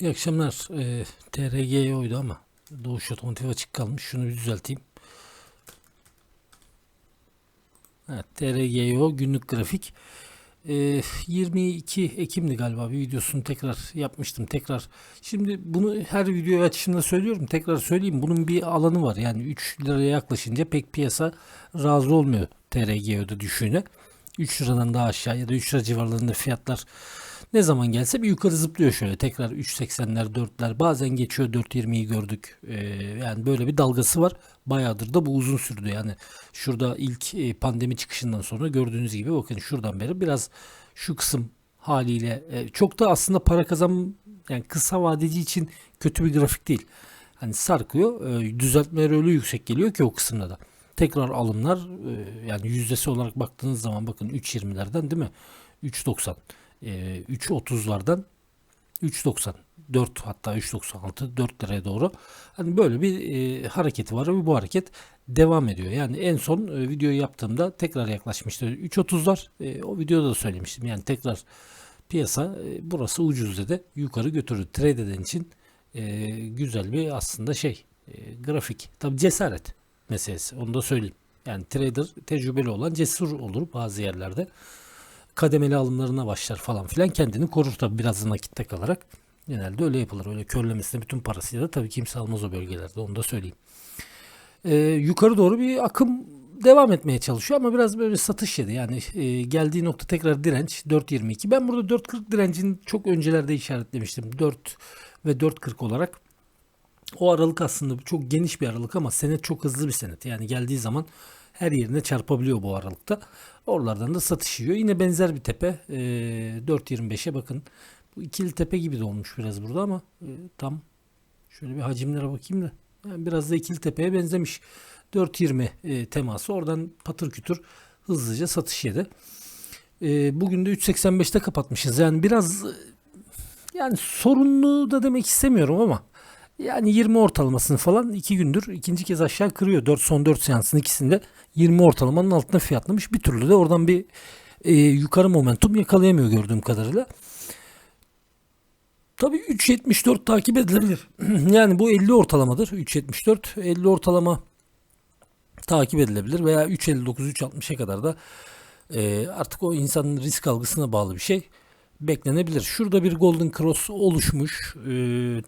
İyi akşamlar. Ee, TRG'ydi ama Doğuş Otomotiv açık kalmış. Şunu bir düzelteyim. Evet, TRGO günlük grafik. Ee, 22 Ekim'di galiba bir videosunu tekrar yapmıştım. Tekrar. Şimdi bunu her video açışımda söylüyorum. Tekrar söyleyeyim. Bunun bir alanı var. Yani 3 liraya yaklaşınca pek piyasa razı olmuyor TRGO'da düşüğüne. 3 liradan daha aşağı ya da 3 lira civarlarında fiyatlar ne zaman gelse bir yukarı zıplıyor şöyle. Tekrar 3.80'ler 4'ler bazen geçiyor 4.20'yi gördük. Ee, yani böyle bir dalgası var. Bayağıdır da bu uzun sürdü. Yani şurada ilk e, pandemi çıkışından sonra gördüğünüz gibi bakın şuradan beri biraz şu kısım haliyle e, çok da aslında para kazan yani kısa vadeci için kötü bir grafik değil. Hani sarkıyor. E, düzeltmeler öyle yüksek geliyor ki o kısımda da. Tekrar alımlar yani yüzdesi olarak baktığınız zaman bakın 3.20'lerden değil mi? 3.90 e, 3.30'lardan 3.90 4 hatta 3.96 4 liraya doğru hani böyle bir e, hareketi var ve bu hareket devam ediyor. Yani en son e, videoyu yaptığımda tekrar yaklaşmıştı 3.30'lar e, o videoda da söylemiştim. Yani tekrar piyasa e, burası ucuz dedi yukarı götürdü. Trade eden için e, güzel bir aslında şey e, grafik. Tabi cesaret meselesi onu da söyleyeyim. Yani trader tecrübeli olan cesur olur bazı yerlerde kademeli alımlarına başlar falan filan kendini korur tabi biraz nakitte kalarak. Genelde öyle yapılır. Öyle körlemesine bütün parasıyla da tabii kimse almaz o bölgelerde onu da söyleyeyim. Ee, yukarı doğru bir akım devam etmeye çalışıyor ama biraz böyle satış yedi. Yani e, geldiği nokta tekrar direnç 4.22. Ben burada 4.40 direncini çok öncelerde işaretlemiştim. 4 ve 4.40 olarak. O aralık aslında çok geniş bir aralık ama senet çok hızlı bir senet. Yani geldiği zaman her yerine çarpabiliyor bu aralıkta. Oralardan da satış yiyor. Yine benzer bir tepe. E, 4.25'e bakın. Bu ikili tepe gibi de olmuş biraz burada ama e, tam şöyle bir hacimlere bakayım da. Yani biraz da ikili tepeye benzemiş. 4.20 e, teması. Oradan patır kütür hızlıca satış yedi. E, bugün de 3.85'te kapatmışız. Yani biraz e, yani sorunlu da demek istemiyorum ama yani 20 ortalamasını falan 2 gündür ikinci kez aşağı kırıyor. 4 son 4 seansın ikisinde 20 ortalamanın altına fiyatlamış. Bir türlü de oradan bir e, yukarı momentum yakalayamıyor gördüğüm kadarıyla. Tabii 3.74 takip edilebilir. yani bu 50 ortalamadır. 3.74 50 ortalama takip edilebilir veya 3.59 3.60'a kadar da e, artık o insanın risk algısına bağlı bir şey beklenebilir. Şurada bir Golden Cross oluşmuş e,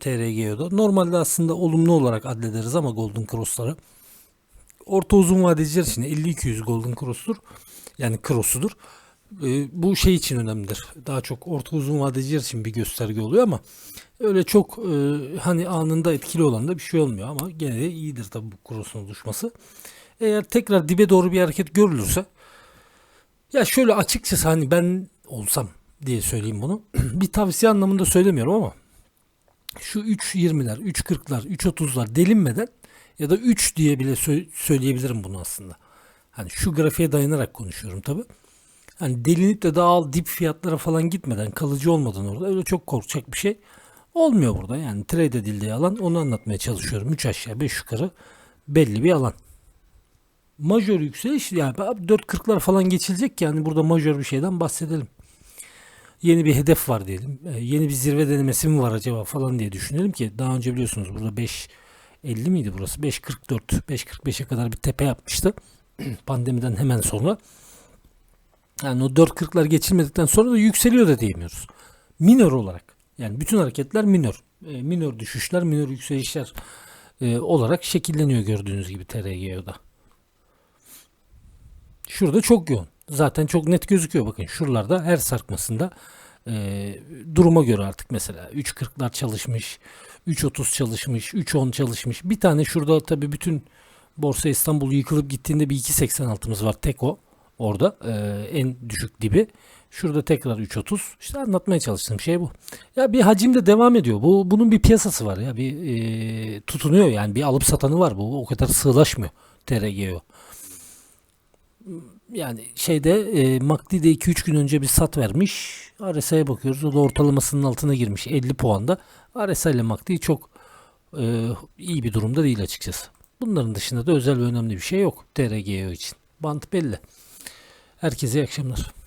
TRGO'da. Normalde aslında olumlu olarak adlederiz ama Golden Cross'ları. Orta uzun vadeciler için 50-200 Golden Cross'tur. Yani Cross'udur. E, bu şey için önemlidir. Daha çok orta uzun vadeciler için bir gösterge oluyor ama öyle çok e, hani anında etkili olan da bir şey olmuyor ama gene de iyidir tabii bu Cross'un oluşması. Eğer tekrar dibe doğru bir hareket görülürse ya şöyle açıkçası hani ben olsam diye söyleyeyim bunu. bir tavsiye anlamında söylemiyorum ama şu 3.20'ler, 3.40'lar, 3.30'lar delinmeden ya da 3 diye bile sö- söyleyebilirim bunu aslında. Hani şu grafiğe dayanarak konuşuyorum tabi. Hani delinip de daha dip fiyatlara falan gitmeden, kalıcı olmadan orada öyle çok korkacak bir şey olmuyor burada. Yani trade edildiği alan onu anlatmaya çalışıyorum. 3 aşağı 5 yukarı belli bir alan. Majör yükseliş yani 4.40'lar falan geçilecek yani burada majör bir şeyden bahsedelim yeni bir hedef var diyelim. E, yeni bir zirve denemesi mi var acaba falan diye düşünelim ki daha önce biliyorsunuz burada 5 50 miydi burası? 5.44 5.45'e kadar bir tepe yapmıştı. Pandemiden hemen sonra. Yani o 4.40'lar geçilmedikten sonra da yükseliyor da diyemiyoruz. Minör olarak. Yani bütün hareketler minör. E, minör düşüşler, minör yükselişler e, olarak şekilleniyor gördüğünüz gibi TRGO'da. Şurada çok yoğun zaten çok net gözüküyor. Bakın şuralarda her sarkmasında e, duruma göre artık mesela 3.40'lar çalışmış, 3.30 çalışmış, 3.10 çalışmış. Bir tane şurada tabii bütün Borsa İstanbul yıkılıp gittiğinde bir 2.86'mız var tek o orada e, en düşük dibi. Şurada tekrar 3.30. İşte anlatmaya çalıştığım şey bu. Ya bir hacim de devam ediyor. Bu bunun bir piyasası var ya. Bir e, tutunuyor yani bir alıp satanı var bu. O kadar sığlaşmıyor TRGO yani şeyde e, MACD'de 2-3 gün önce bir sat vermiş. RSI'ye bakıyoruz. O da ortalamasının altına girmiş 50 puanda. RSI ile MACD çok e, iyi bir durumda değil açıkçası. Bunların dışında da özel ve önemli bir şey yok TRGO için. Bant belli. Herkese iyi akşamlar.